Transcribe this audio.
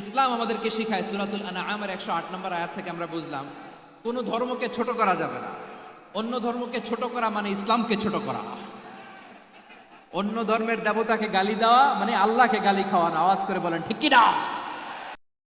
ইসলাম আমাদেরকে শিখায় সুরাতুল আনা আমার একশো আট নম্বর আয়াত থেকে আমরা বুঝলাম, কোনো ধর্মকে ছোট করা যাবে না। অন্য ধর্মকে ছোট করা মানে ইসলামকে ছোট করা। অন্য ধর্মের দেবতাকে গালি দেওয়া মানে আল্লাহকে গালি খাওয়ানো, আওয়াজ করে বলেন, ঠিক কিনা?